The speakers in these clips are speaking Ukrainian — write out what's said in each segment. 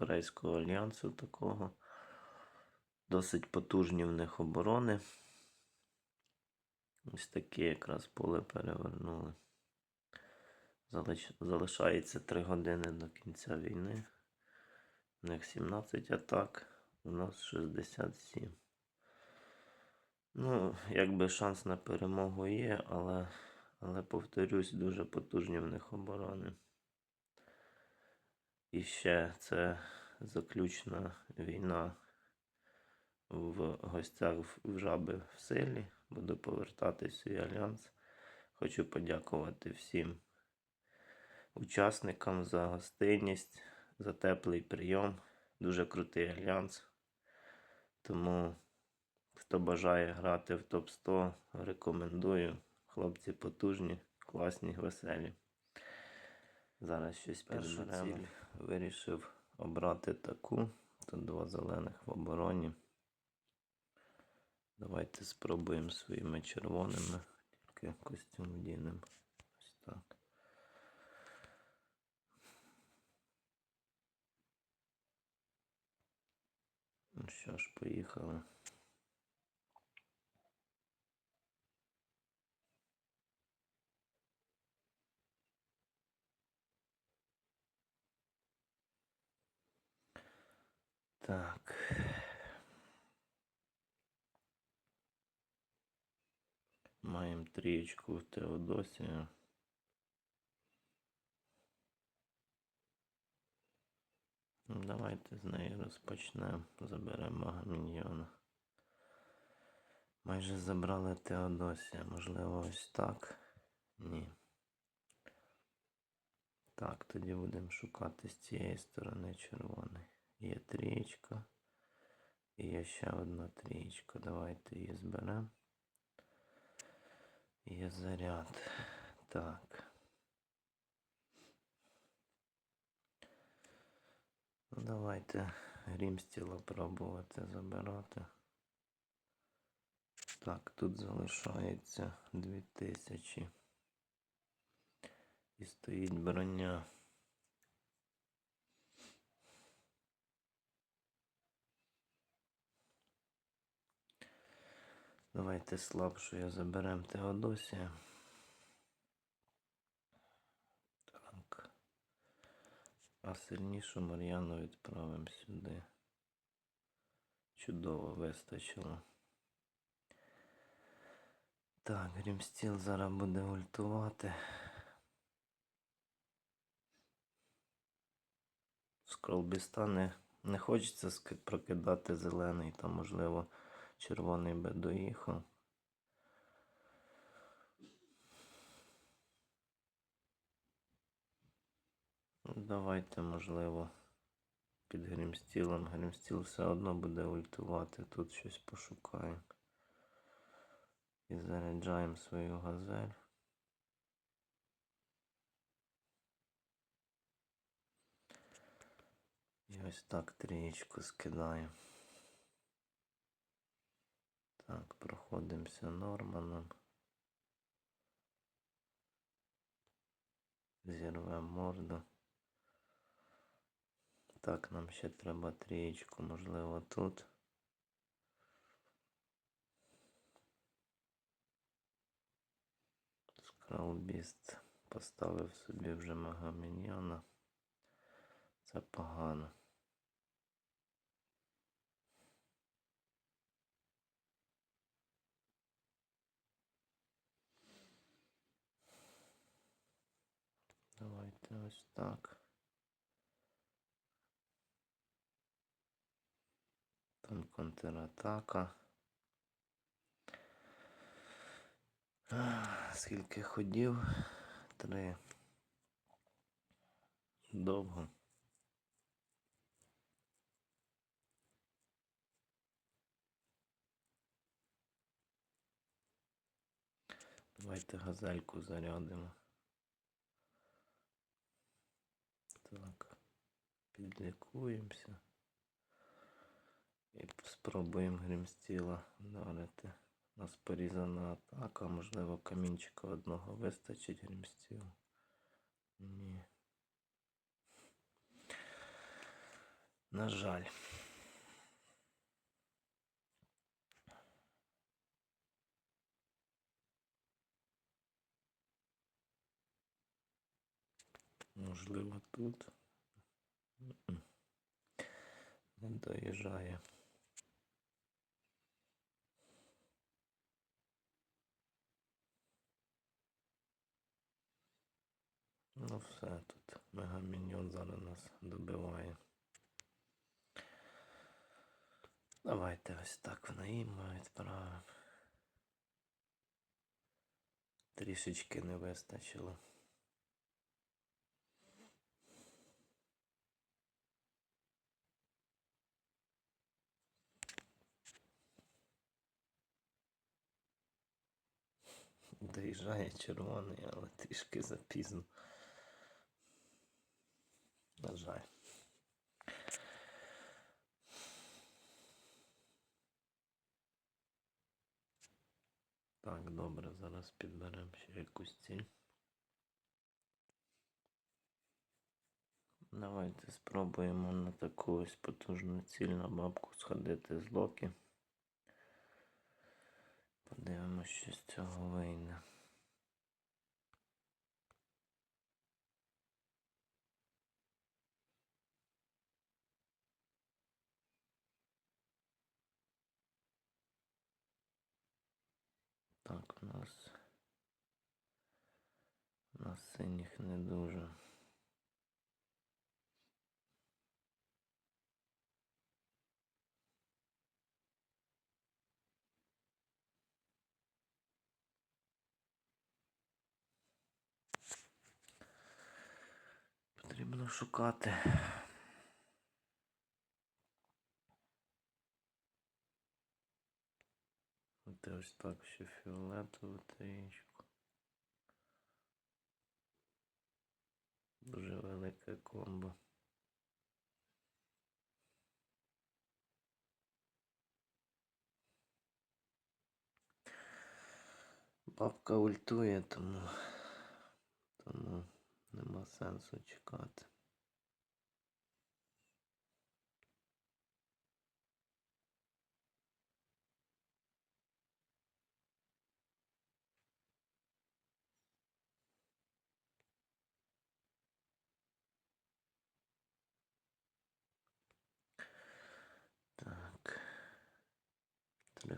Корейського альянсу такого. Досить потужні в них оборони. Ось таке якраз поле перевернули. Залиш... Залишається 3 години до кінця війни. У них 17 атак, у нас 67. Ну, якби шанс на перемогу є, але, але повторюсь, дуже потужні в них оборони. І ще це заключна війна в гостях в- жаби в силі. Буду повертатись в свій альянс. Хочу подякувати всім учасникам за гостинність, за теплий прийом. Дуже крутий альянс. Тому, хто бажає грати в топ-100, рекомендую. Хлопці потужні, класні, веселі. Зараз щось підберемо. Вирішив обрати таку. Тут два зелених в обороні. Давайте спробуємо своїми червоними. Тільки костюм вдінемо. Ось так. Ну що ж, поїхали. Так. Маємо трієчку в Теодосію. Ну, Давайте з неї розпочнемо. Заберемо Магаміньйона. Майже забрали Теодосія. Можливо, ось так. Ні. Так, тоді будемо шукати з цієї сторони червоний. Є трієчка. І є ще одна трієчка. Давайте її зберемо. Є заряд. Так. Ну, давайте грім з тіла пробувати забирати. Так, тут залишається 2000. І стоїть броня. Давайте слабшою заберемо Теодосія. Так. А сильнішу Мар'яну відправимо сюди. Чудово вистачило. Так, Грімстіл зараз буде ультувати. З Кролбіста не, не хочеться прокидати зелений, там, можливо, червоний би доїхав. Давайте, можливо, під Грімстілом. Грімстіл все одно буде ультувати. Тут щось пошукаємо. І заряджаємо свою газель. І ось так трієчку скидаємо. Так, проходимося Норманом. Зірвемо морду. Так, нам ще треба трієчку, можливо, тут. Скралбіст поставив собі вже Магаміньйона. Це погано. Давайте ось так. Там контратака. Скільки ходів? Три. Довго. Давайте газельку зарядимо. Так. Підлікуємося. І спробуємо грімстіла вдарити. У нас порізана атака, можливо, камінчика одного вистачить грімстілу. Ні. На жаль. Можливо, тут. Не доїжджає. Ну все, тут мегаміньон зараз нас добиває. Давайте ось так в наїм відправимо. Трішечки не вистачило. Доїжджає червоний, але трішки запізно. На жаль. Так, добре, зараз підберемо ще якусь ціль. Давайте спробуємо на таку ось потужну ціль на бабку сходити з Локі. Подивимось, що з цього вийде. Так, у нас нас синіх не дуже. Шукати. От ось так ще фіолетову трієчку. Дуже велике комбо. Бабка ультує, тому, тому нема сенсу чекати.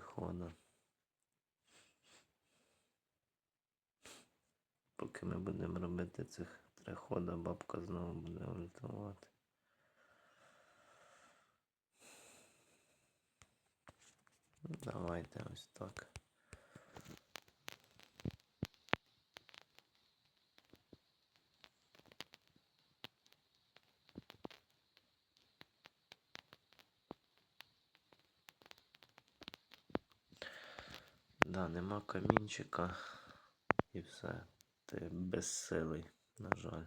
Хода. Поки ми будемо робити цих три хода, бабка знову буде ультувати. Давайте ось так. Да, нема камінчика і все. Ти безсилий, на жаль.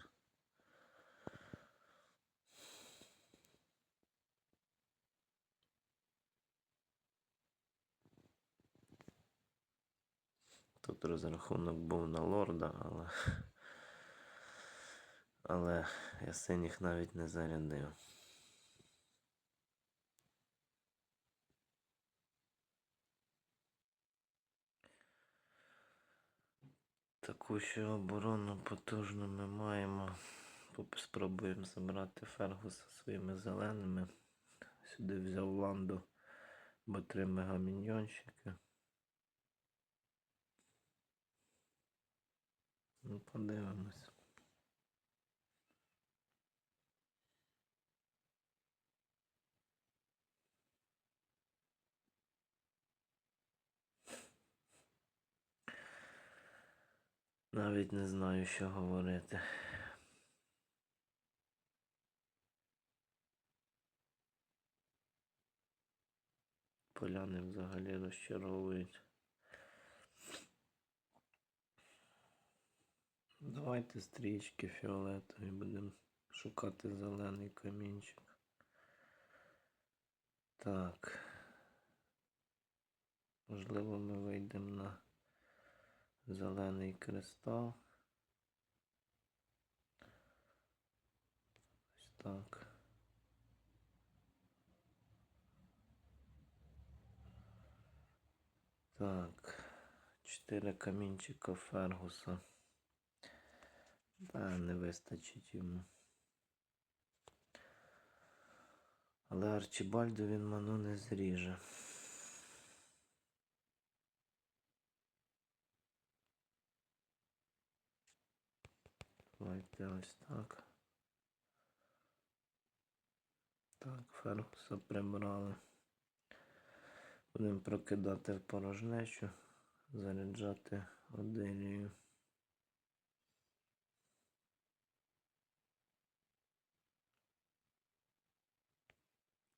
Тут розрахунок був на лорда, але. Але я синіх навіть не зарядив. Таку ще оборону потужну ми маємо. Спробуємо забрати Фергуса своїми зеленими. Сюди взяв ланду, бо три мегаміньйонщики. Ну, подивимось. Навіть не знаю, що говорити. Поляни взагалі розчаровують. Давайте стрічки фіолетові будемо шукати зелений камінчик. Так. Можливо, ми вийдемо на зелений кристал. Ось так. Так. Чотири камінчика Фергуса. Та не вистачить йому. Але Арчібальду він ману не зріже. Давайте ось так. Так, Фергуса прибрали. Будемо прокидати в порожнечу, заряджати Оделію.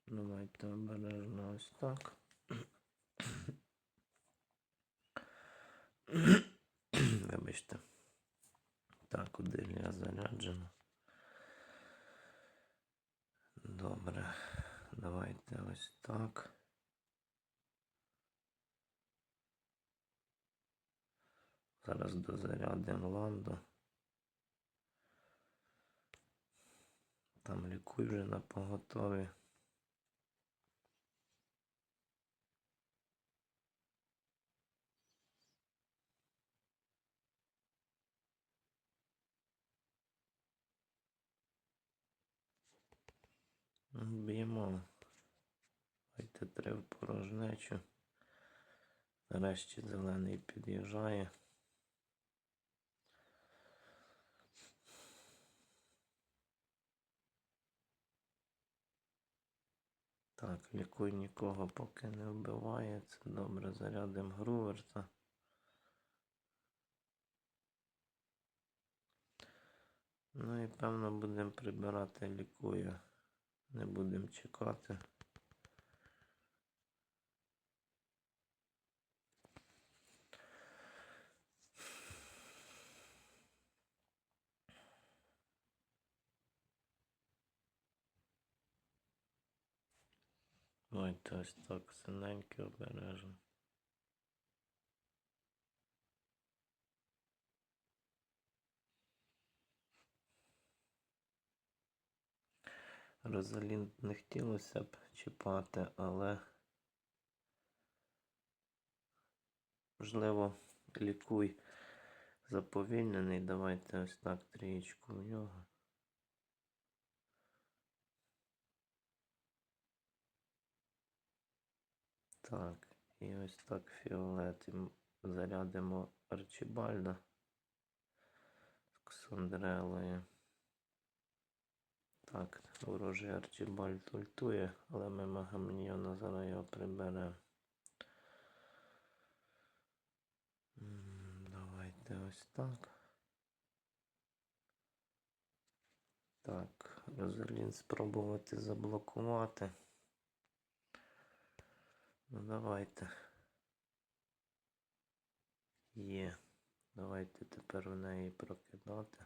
Давайте обережно ось так. Вибачте. Так, Оделія заряджена. Добре. Давайте ось так. Зараз дозарядимо ланду. Там лікуй вже на поготові. Б'ємо. Давайте три в порожнечу. Нарешті зелений під'їжджає. Так, лікуй нікого поки не вбиває. Це добре. Зарядимо Груверта. Ну і певно будемо прибирати лікуя. Не будемо чекати. Давайте ось так синеньке обережно. Розалін не хотілося б чіпати, але можливо лікуй заповільнений. Давайте ось так трієчку в нього. Так, і ось так фіолет. Зарядимо Арчібальда з Ксандрелою. Так, ворожий Арчібальд ультує, але ми Магамніона зараз його приберемо. Давайте ось так. Так, Розалін спробувати заблокувати. Ну давайте. Є. Давайте тепер в неї прокидати.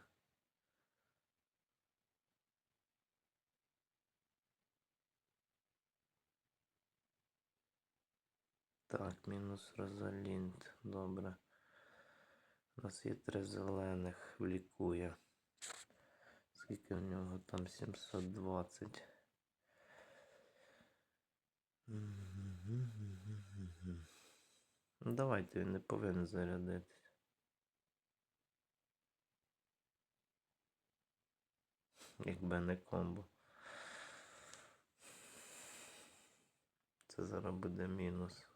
Так, мінус Розалінд. Добре. У нас є три зелених влікує. Скільки в нього там 720. Ну, давайте він не повинен зарядитись. Якби не комбо. Це зараз буде мінус.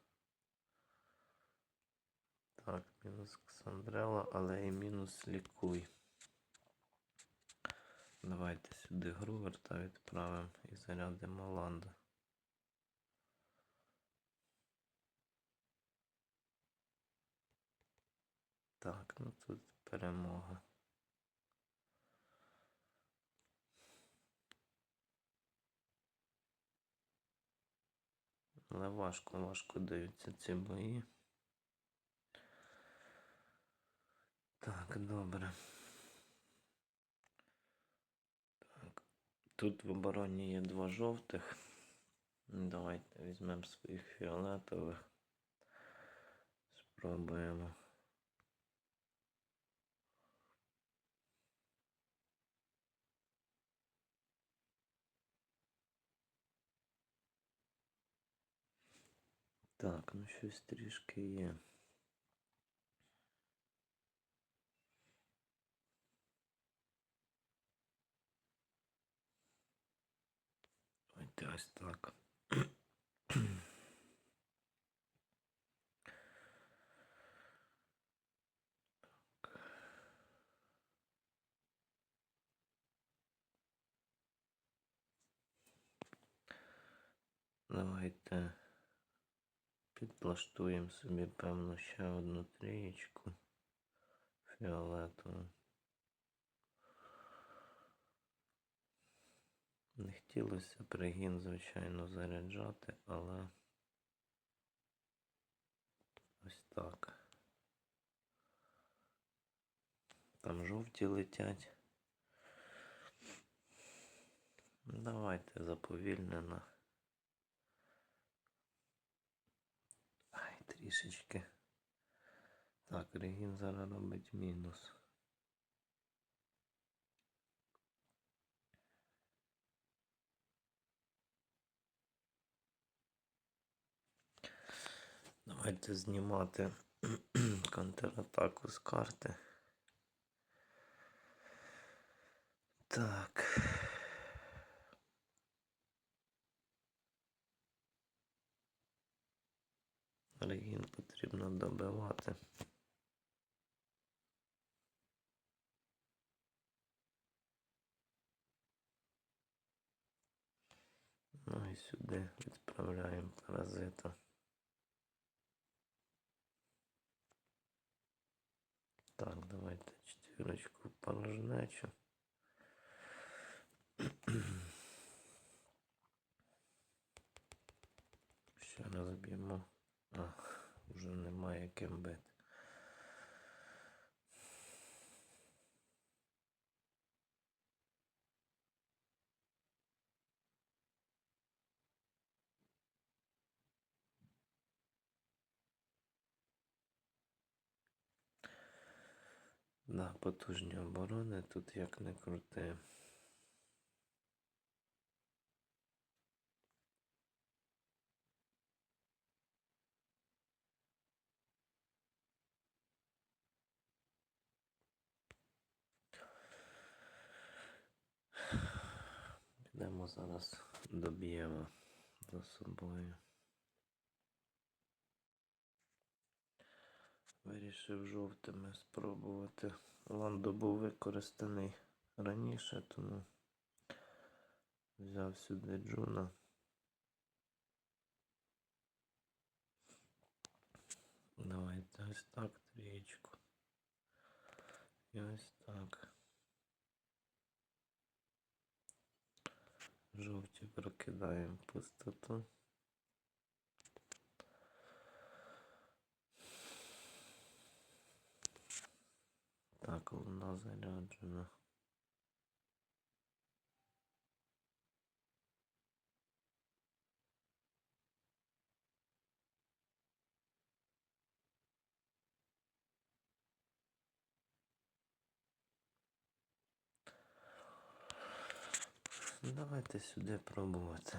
Так, мінус Ксандрела, але і мінус лікуй. Давайте сюди Груверта відправимо і зарядимо Ланда. Так, ну тут перемога. Але важко, важко даються ці бої. Так, добре. Так. Тут в обороні є два жовтих. Давайте візьмемо своїх фіолетових. Спробуємо. Так, ну щось трішки є. ось так. Давайте підлаштуємо собі, певно, ще одну трієчку фіолетову. Не хотілося пригін, звичайно, заряджати, але ось так. Там жовті летять. Давайте заповільнено. Ай, трішечки. Так, регін зараз робить мінус. Давайте знімати контратаку з карти. Так. Регін потрібно добивати. Ну і сюди відправляємо паразита. Так, давайте четвірочку порожнечу. Ще раз б'ємо. А, вже немає ким бити. Да, потужні оборони тут як не крути. Підемо зараз доб'ємо за собою. Вирішив жовтими спробувати. Ландо був використаний раніше, тому взяв сюди Джуна. Давайте ось так трієчку. І ось так. Жовті прокидаємо пустоту. Так, луна заряджена. Давайте сюди пробувати.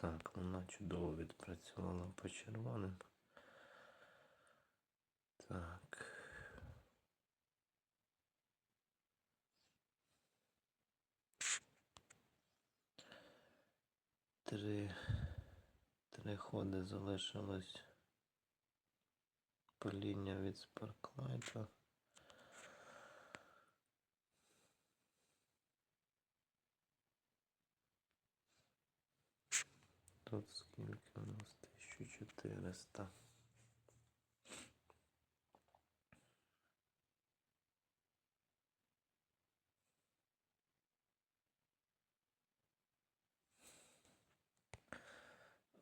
Так, вона чудово відпрацювала по червоним. Так. Три, три ходи залишилось паління від спарклайта. Тут скільки у нас 1400.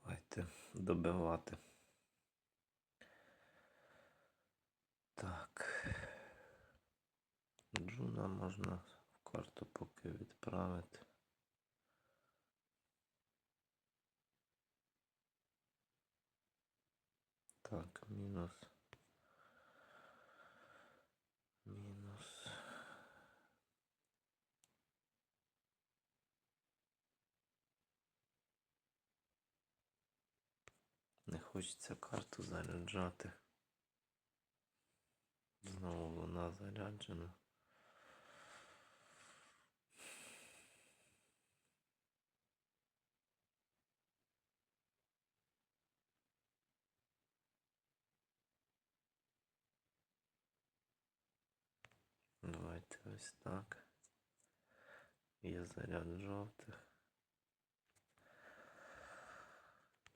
Давайте добивати. Так. Джуна можна в карту поки відправити. Так, мінус. Мінус. Не хочеться карту заряджати. Знову вона заряджена. Ось так. Є заряд жовтих.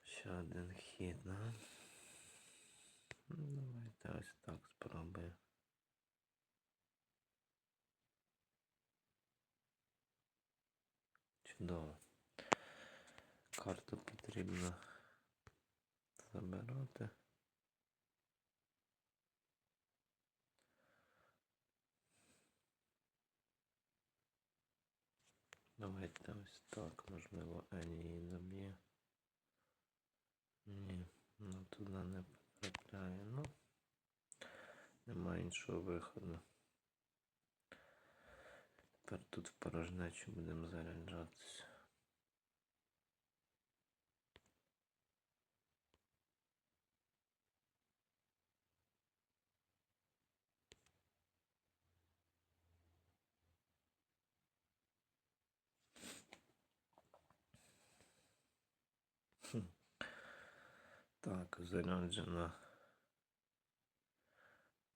Ще один хід, да? Ну, Давайте ось так спробуємо. Чудово. Карту потрібно забирати. Давайте ось так, можливо, Ені її доб'є. Ні, ну туди не потрапляє. Ну, немає іншого виходу. Тепер тут в порожнечу будемо заряджатися. Так, заряджена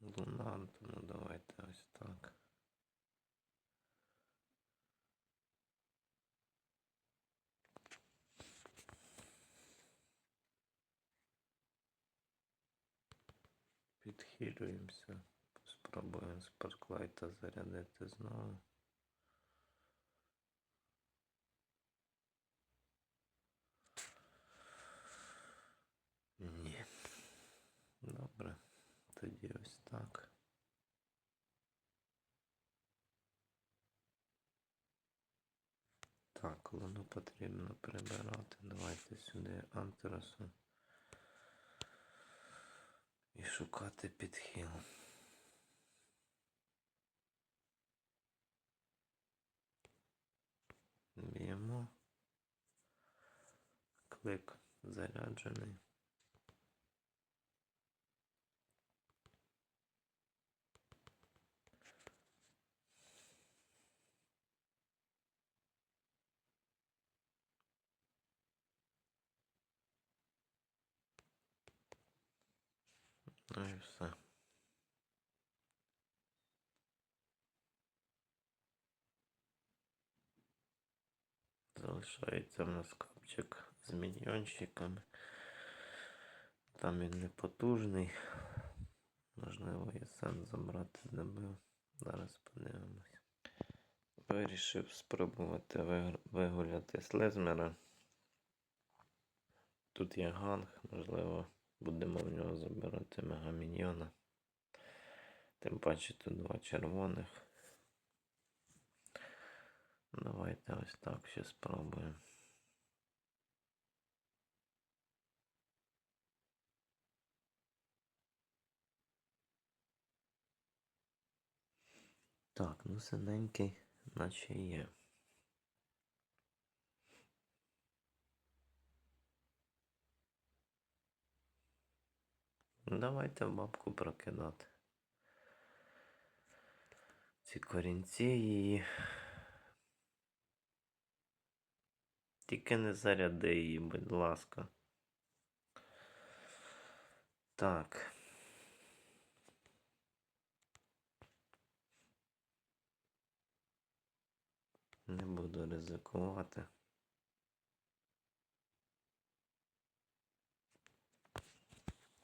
луна, тому давайте ось так. Підхилюємося. Спробуємо спарклайта зарядити знову. Ні. Добре. Тоді ось так. Так, луну потрібно прибирати. Давайте сюди антерасу. І шукати підхил. Б'ємо. Клик заряджений. Ну і все. Залишається в нас капчик з міньйончиками. Там він не потужний. Можливо, є сенс забрати добив. Зараз подивимось. Вирішив спробувати вигуляти слезмера. Тут є ганг, можливо, будемо в нього забирати мегаміньйона. Тим паче тут два червоних. Давайте ось так ще спробуємо. Так, ну синенький, наче є. Давайте бабку прокидати. Ці корінці її. Тільки не заряди її, будь ласка. Так. Не буду ризикувати.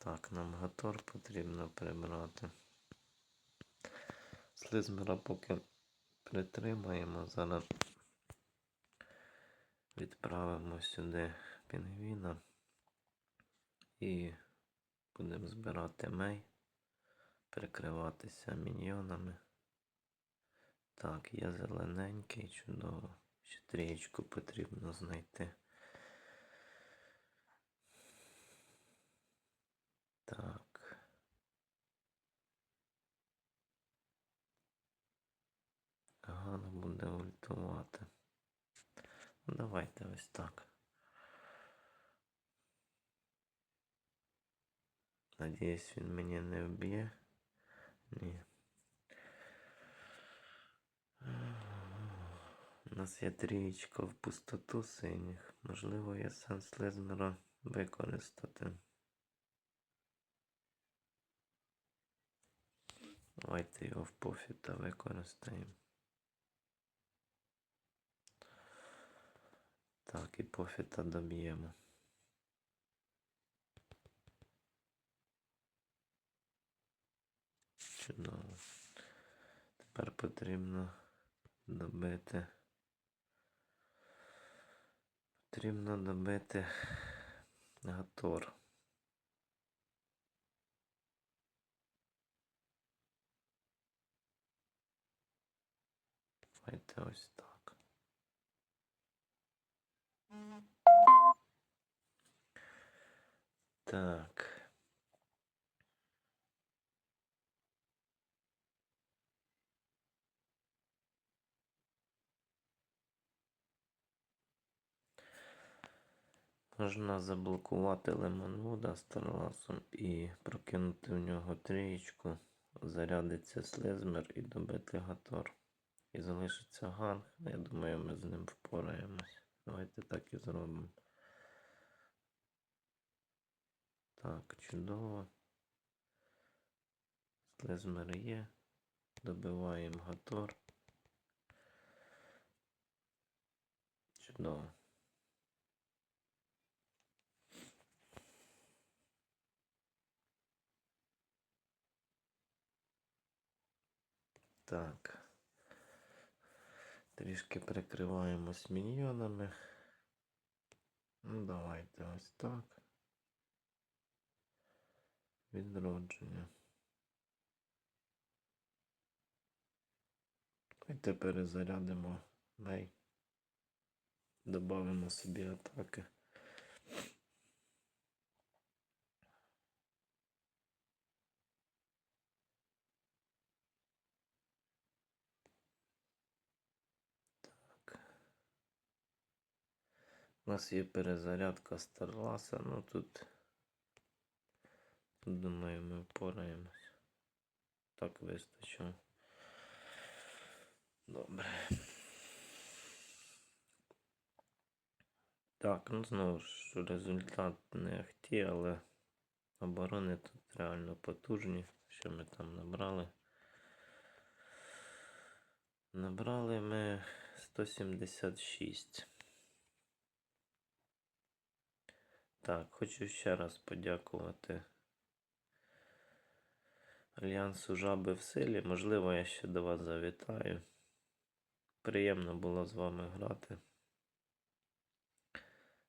Так, нам гатор потрібно прибрати. Слизмера поки притримаємо. Зараз відправимо сюди пінгвіна і будемо збирати мей, прикриватися міньйонами. Так, є зелененький, чудово. Ще трієчку потрібно знайти. Так. Гана буде ультувати. Ну, давайте ось так. Надіюсь, він мені не вб'є. Ні. У нас є трієчка в пустоту синіх. Можливо, є сенс Лезнера використати. Давайте його в пофіта використаємо. Так, і пофіта доб'ємо. Чудово. Тепер потрібно добити. Потрібно добити Гатор. Давайте ось так. Так. Можна заблокувати Лемонвуда Старласом і прокинути в нього трієчку, зарядиться слизмер і добити Гатор. І залишиться ганг. Я думаю, ми з ним впораємось. Давайте так і зробимо. Так, чудово. Слизмер є. Добиваємо Гатор. Чудово. Так. Трішки прикриваємось міньйонами. Ну, давайте ось так. Відродження. І тепер перезарядимо мей. Добавимо собі атаки. У нас є перезарядка Старласа, ну тут, тут думаю, ми впораємось. Так вистачило. Добре. Так, ну знову ж результат не ахті, але оборони тут реально потужні. Що ми там набрали? Набрали ми 176. Так, хочу ще раз подякувати Альянсу Жаби в силі. Можливо, я ще до вас завітаю. Приємно було з вами грати.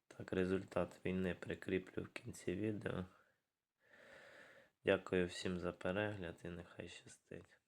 Так, результат війни прикріплю в кінці відео. Дякую всім за перегляд і нехай щастить.